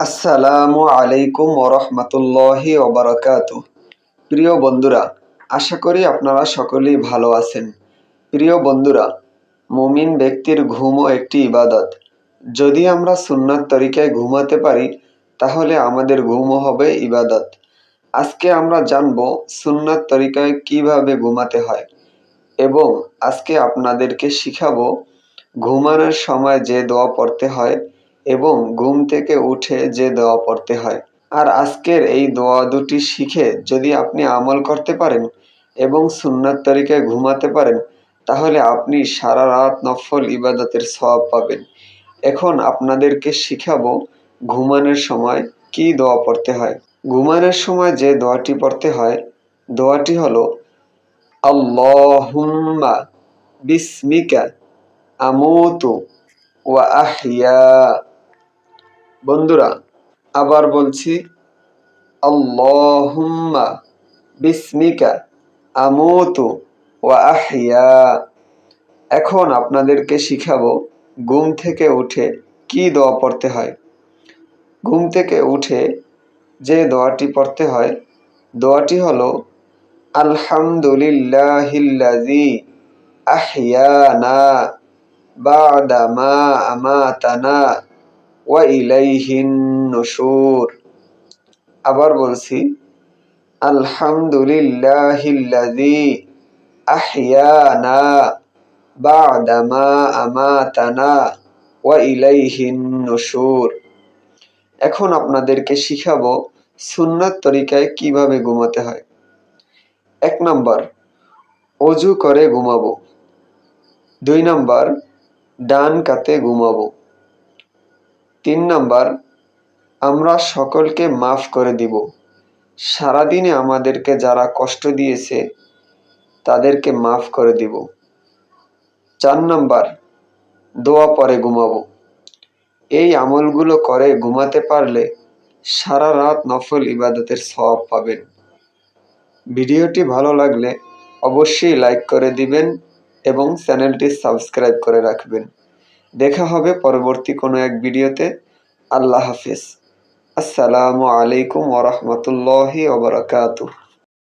আসসালামু আলাইকুম ওরহমতুল্লাহি ওবরাকাত। প্রিয় বন্ধুরা, আশা করি আপনারা সকলেই ভালো আছেন। প্রিয় বন্ধুরা, মুমিন ব্যক্তির ঘুমও একটি ইবাদত। যদি আমরা সুন্নাত তরিকায় ঘুমাতে পারি, তাহলে আমাদের ঘুমও হবে ইবাদত। আজকে আমরা জানব সুন্নাত তরিকায় কীভাবে ঘুমাতে হয় এবং আজকে আপনাদেরকে শিখাবো ঘুমানোর সময় যে দোয়া পড়তে হয় এবং ঘুম থেকে উঠে যে দোয়া পড়তে হয়। আর আজকের এই দোয়া দুটি শিখে যদি আপনি আমল করতে পারেন এবং সুন্নার তরিকায় ঘুমাতে পারেন, তাহলে আপনি সারা রাত নফল ইবাদতের সওয়াব পাবেন। এখন আপনাদেরকে শিখাবো ঘুমানোর সময় কি দোয়া পড়তে হয়। ঘুমানোর সময় যে দোয়াটি পড়তে হয়, দোয়াটি হলো, আল্লাহুম্মা বিসমিকা আমুতু ওয়া আহইয়া। বন্ধুরা, আবার বলছি, আল্লাহুম্মা বিসমিকা আমুতু ওয়া আহইয়া। এখন আপনাদেরকে শিখাবো, ঘুম থেকে উঠে কি দোয়া পড়তে হয়। ঘুম থেকে উঠে যে দোয়াটি পড়তে হয়, দোয়াটি হলো আলহামদুলিল্লাহিল্লাজি আহিয়ানা বাদা মা আমাতানা। নুশুর। আবার বলছি মা আমাতানা ওয়া নুশুর। এখন আপনাদেরকে শিখাবো সুন্নাত তরিকায় কীভাবে ঘুমাতে হয়। এক নম্বর, অজু করে ঘুমাবো। দুই নম্বর, ডান কাতে ঘুমাবো। তিন নাম্বার, আমরা সকলকে মাফ করে দিব। সারাদিনে আমাদেরকে যারা কষ্ট দিয়েছে, তাদেরকে মাফ করে দিব। চার নাম্বার, দোয়া পরে ঘুমাবো। এই আমলগুলো করে ঘুমাতে পারলে সারা রাত নফল ইবাদতের সব পাবেন। ভিডিওটি ভালো লাগলে অবশ্যই লাইক করে দিবেন এবং চ্যানেলটি সাবস্ক্রাইব করে রাখবেন। দেখা হবে পরবর্তী কোনো এক ভিডিওতে। আল্লাহ হাফিজ। আসসালামু আলাইকুম ওরহমতুল্লাহি ওবরাকাতুহ